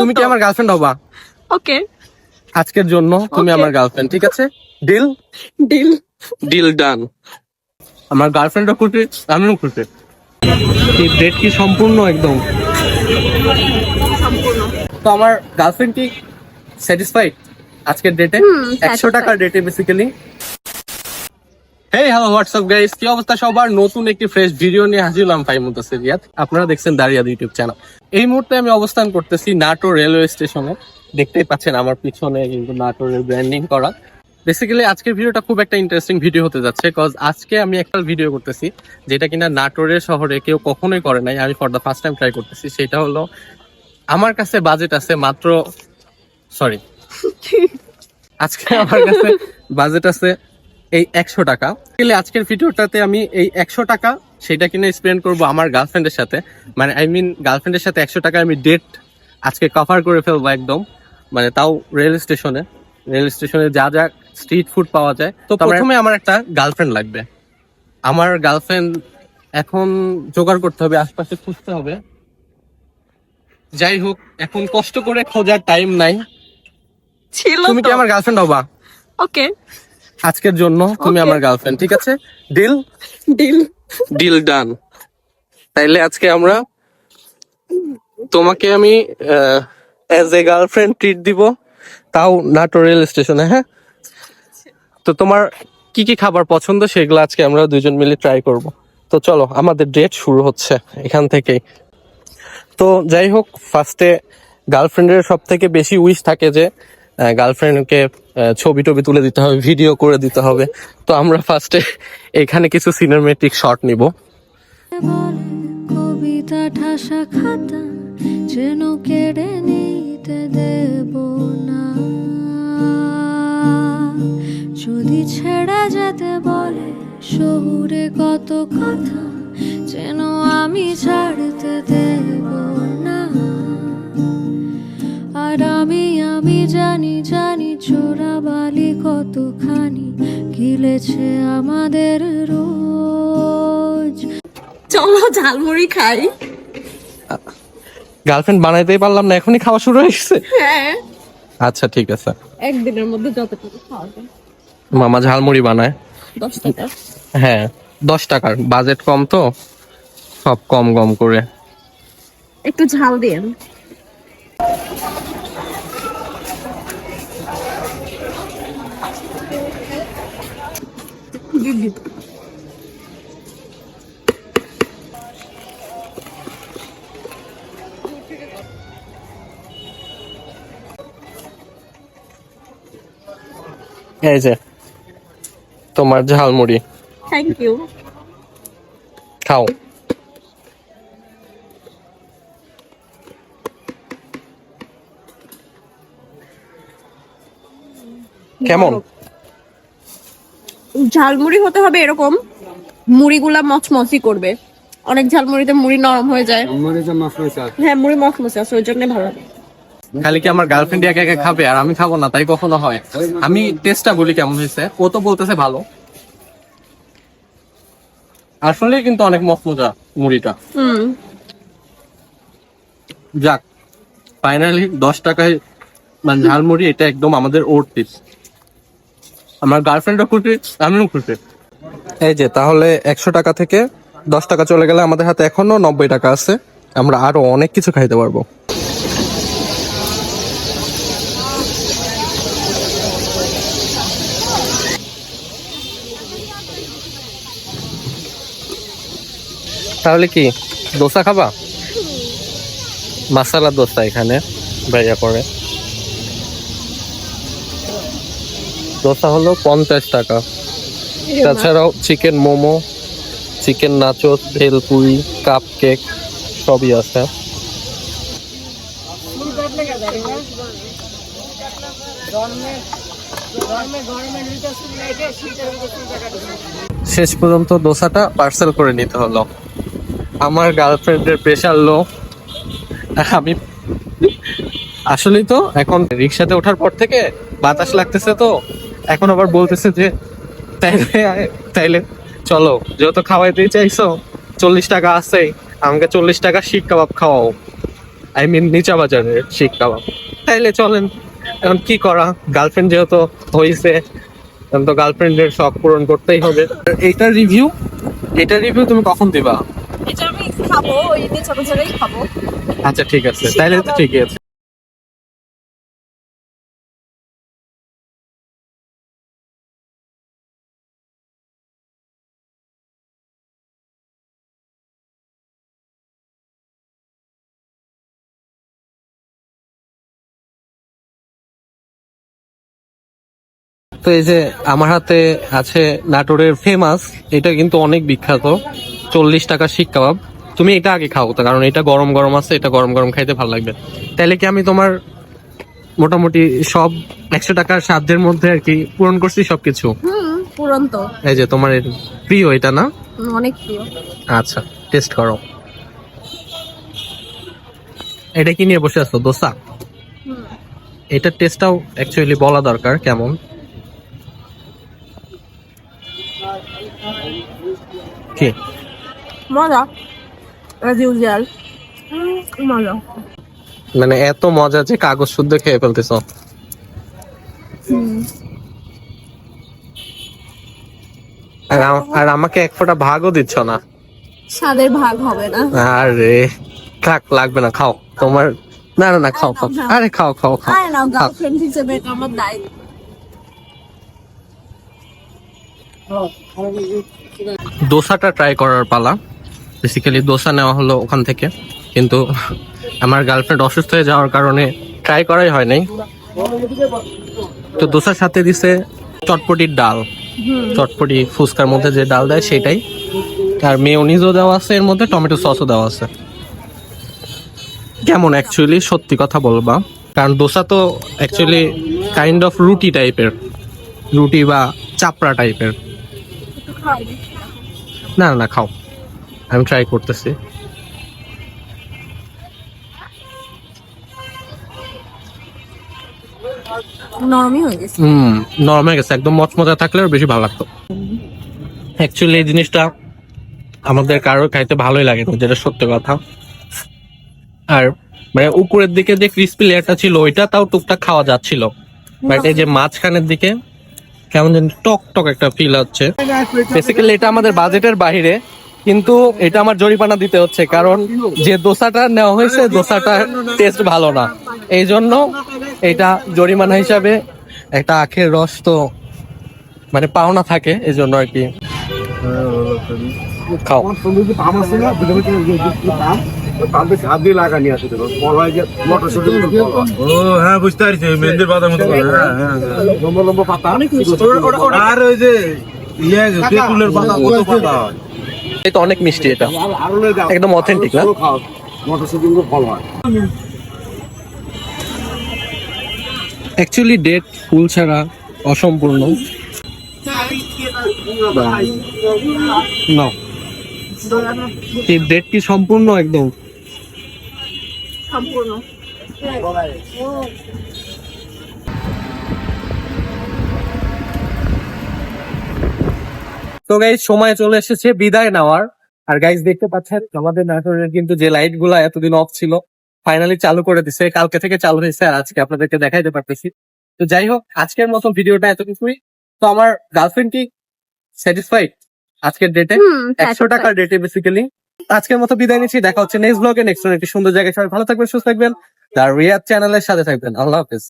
তুমি কি আমার গার্লফ্রেন্ড হবা? ওকে আজকের জন্য তুমি আমার গার্লফ্রেন্ড ঠিক আছে? ডিল ডিল ডিল ডান আমার গার্লফ্রেন্ডও খুশি আমিও খুশি এই ডেট কি সম্পূর্ণ একদম? সম্পূর্ণ। তো আমার গার্লফ্রেন্ড কি স্যাটিসফাইড আজকের ডেটে একশো টাকার ডেটে basically hey hello WhatsApp guys কি অবস্থা সবার? নতুন একটি ফ্রেশ ভিডিও নিয়ে হাজির হলাম ফাইভ মুতাসির রিয়াদ আপনারা দেখছেন দাঁড়িয়াদ ইউটিউব চ্যানেল এই মুহূর্তে আমি অবস্থান করতেছি নাটোর রেলওয়ে স্টেশনে দেখতেই পাচ্ছেন আমার পিছনে কিন্তু নাটোরের ব্র্যান্ডিং করা। বেসিক্যালি আজকের ভিডিওটা খুব একটা ইন্টারেস্টিং ভিডিও হতে যাচ্ছে কজ আজকে আমি একটা ভিডিও করতেছি যেটা কিনা নাটোরের শহরে কেউ কখনোই করে নাই। আমি for the first time try করতেছি সেটা হলো আমার কাছে বাজেট আছে মাত্র সরি আজকে আমার কাছে বাজেট আছে এই একশো টাকা। তাহলে আজকের ভিডিওটাতে আমি এই একশো টাকা সেটা কিনে স্পেন্ড করব আমার গার্লফ্রেন্ডের সাথে। মানে আই মিন গার্লফ্রেন্ডের সাথে একশো টাকা আমি ডেট আজকে কভার করে ফেলব একদম। মানে তাও রেল স্টেশনে রেল স্টেশনে যা যা স্ট্রিট ফুড পাওয়া যায়। তো প্রথমে আমার একটা গার্লফ্রেন্ড লাগবে। আমার গার্লফ্রেন্ড এখন জোগাড় করতে হবে আশপাশে খুঁজতে হবে। যাই হোক এখন কষ্ট করে খোঁজার টাইম নাই। ছিল তুমি কি আমার গার্লফ্রেন্ড হবা? ওকে আজকের জন্য তুমি আমার গার্লফ্রেন্ড ঠিক আছে? ডিল ডিল ডিল ডান তাইলে আজকে আমরা তোমাকে আমি অ্যাজ এ গার্লফ্রেন্ড ট্রিট দিব তাও নাটোর রেল স্টেশনে হ্যাঁ? তো তোমার কি কি খাবার পছন্দ সেগুলো আজকে আমরা দুজন মিলে ট্রাই করব। তো চলো আমাদের ডেট শুরু হচ্ছে এখান থেকেই। তো যাই হোক ফার্স্টে গার্লফ্রেন্ডের সব থেকে বেশি উইশ থাকে যে গার্লফ্রেন্ডকে ছবি টবি তুলে দিতে হবে ভিডিও করে দিতে হবে। তো আমরা ফার্স্টে এখানে কিছু সিনেমেটিক শট নিব। কবিতা ঠাসা খাতা যেন কেড়ে নিতে দেব না যদি ছেড়ে যেতে বলে শহুরে কত কথা, যেন আমি ছাড়তে দেব না। আর আমি আমি জানি জানি চোরা বালি কতখানি গিলেছে আমাদের রোজ। চলো ঝালমুড়ি খাই। গার্লফ্রেন্ড বানাইতেই পারলাম না এখনই খাওয়া শুরু হয়ে গেছে। হ্যাঁ। আচ্ছা ঠিক আছে। একদিনের মধ্যে যতটুকু খাওয়া যায়। মামা ঝালমুড়ি বানায়। দশ টাকা। হ্যাঁ দশ টাকার। বাজেট কম তো সব কম কম করে। একটু ঝাল দিন এই যে তোমার ঝালমুড়ি। থ্যাংক ইউ খাও। কেমন? ঝালমুড়ি হতে হবে এরকম। মুড়িগুলা মচমচি করবে। অনেক ঝালমুড়িতে মুড়ি নরম হয়ে যায়। হ্যাঁ মুড়ি মচমচে আছে ওই জন্য ভালো খালি কি আমার গার্লফ্রেন্ড একা একা খাবে আর আমি খাব না? তাই কখনো হয়? আমি টেস্টটা বলি কেমন হয়েছে? ও তো বলতেছে ভালো। আসলে কিন্তু অনেক মজা মুড়িটা। হুম। যাক ফাইনালি দশ টাকায় মানে ঝালমুড়ি এটা একদম আমাদের ওর টিপস আমার গার্লফ্রেন্ডও খুশি আমিও খুশি। এই যে তাহলে একশো টাকা থেকে দশ টাকা চলে গেলে আমাদের হাতে এখনও নব্বই টাকা আছে। আমরা আরও অনেক কিছু খাইতে পারব। তাহলে কি দোসা খাবা? মাসালা দোসা এখানে ভাইয়া করে। দোসা হলো পঞ্চাশ টাকা। তাছাড়াও chicken momo chicken nachos bhelpuri cupcake সবই আছে। শেষ পর্যন্ত দোসাটা পার্সেল করে নিতে হলো। আমার গার্লফ্রেন্ডের প্রেশার লো আমি আসলেই তো এখন রিক্সাতে ওঠার পর থেকে বাতাস লাগতেছে তো। এখন আবার বলতেছে যে তাইলে তাইলে চলো যেহেতু খাওয়াইতেই চাইছো চল্লিশ টাকা আছে আমাকে চল্লিশ টাকা শিক কাবাব খাওয়াও। আই মিন নিচা বাজারের শিক কাবাব। তাইলে চলেন এখন কি করা? গার্লফ্রেন্ড যেহেতু হয়েছে এখন তো গার্লফ্রেন্ডের শখ পূরণ করতেই হবে। এইটার রিভিউ এটা রিভিউ তুমি কখন দিবা? এটা আমি খাব ওই নিচে বাজারেই খাব। আচ্ছা ঠিক আছে। তাইলে তো ঠিকই আছে। তো এই যে আমার হাতে আছে নাটোরের ফেমাস এটা কিন্তু অনেক বিখ্যাত চল্লিশ টাকা শিক কাবাব। তুমি এটা আগে খাও তো কারণ এটা গরম গরম আছে এটা গরম গরম খাইতে ভালো লাগবে। তাহলে কি আমি তোমার মোটামুটি সব একশো টাকার সাধ্যের মধ্যে আর কি পূরণ করছি সবকিছু? হুম পুরন্ত এই যে তোমার প্রিয় এটা না? অনেক প্রিয়। আচ্ছা টেস্ট করো। এটা কি নিয়ে বসে আছো দোসা। এটার টেস্টটাও অ্যাকচুয়ালি বলা দরকার কেমন? কি? মজা। অ্যাজ ইউজুয়াল মজা। মানে এত মজা যে কাগজ শুদ্ধ খেয়ে ফেলতেছ। আর আমাকে এক ফোঁটা ভাগও দিচ্ছ না। স্বাদের ভাগ হবে না। আরে থাক লাগবে না খাও। তোমার না না না খাও খাও। আরে খাও খাও খাও। আরে না গার্লফ্রেন্ড হিসেবে আমার দায়িত্ব। দোসাটা ট্রাই করার পালা। বেসিক্যালি দোসা নেওয়া হলো ওখান থেকে। কিন্তু আমার গার্লফ্রেন্ড অসুস্থ হয়ে যাওয়ার কারণে ট্রাই করাই হয় নাই তো দোসার সাথে দিছে চটপটির ডাল। চটপটি ফুচকার মধ্যে যে ডাল দেয় সেটাই। আর মেয়নিজও দেওয়া আছে, এর মধ্যে টমেটো সসও দেওয়া আছে। কেমন অ্যাকচুয়ালি সত্যি কথা বলবা। কারণ দোসা তো অ্যাকচুয়ালি কাইন্ড অফ রুটি টাইপের রুটি বা চাপড়া টাইপের না না, খাও। আমি ট্রাই করতেছি। নরমই হয়ে গেছে। হুম নরম হয়ে গেছে। একদম মচমচা থাকলে বেশি ভালো লাগতো। অ্যাকচুয়ালি এই জিনিসটা আমাদের কারোর খাইতে ভালোই লাগে না যেটা সত্যি কথা। আর মানে উপরের দিকে যে ক্রিস্পি লেয়ারটা ছিল ওইটা তাও টুকটাক খাওয়া যাচ্ছিল। বাট এই যে মাঝখানের দিকে কেমন যেন টক টক একটা ফিল হচ্ছে। বেসিক্যালি এটা আমাদের বাজেটের বাইরে কিন্তু এটা আমার জরিমানা দিতে হচ্ছে কারণ যে দোসাটা নেওয়া হয়েছে দোসাটার টেস্ট ভালো না। এই জন্য এটা জরিমানা হিসাবে একটা আখের রস তো মানে পাওনা থাকে এই জন্য আর কি। খাও। হাত দিয়ে লাগানি আছে যে ও হ্যাঁ বুঝতে পারছি মেহেন্দির মতো। লম্বা লম্বা পাতা আর ওই যে ইয়ে তেঁতুলের পাতা কত পাতা হয়। এই তো অনেক মিষ্টি এটা। একদম authentic না? ফল হয়। অ্যাকচুয়ালি ডেট ফুল ছাড়া অসম্পূর্ণ। না। এই ডেট কি সম্পূর্ণ একদম? সম্পূর্ণ। তো গাইজ সময় চলে এসেছে বিদায় নেওয়ার। আর গাইজ দেখতে পাচ্ছেন আমাদের নাটোরের কিন্তু যে লাইটগুলা এতদিন অফ ছিল ফাইনালি চালু করে দিছে। কালকে থেকে চালু হয়েছে আর আজকে আপনাদেরকে দেখাইতে পারতেছি। তো যাই হোক আজকের মতো ভিডিওটা এতটুকুই। তো আমার গার্লফ্রেন্ড কি স্যাটিসফাইড আজকের ডেটে একশো টাকার ডেটে বেসিক্যালি আজকের মতো বিদায় নিচ্ছি। দেখা হচ্ছে নেক্সট ব্লগে নেক্সট একটি সুন্দর জায়গায়। সবাই ভালো থাকবেন, সুস্থ থাকবেন। তার রিয়াদ চ্যানেলের সাথে থাকবেন। আল্লাহ হাফেজ।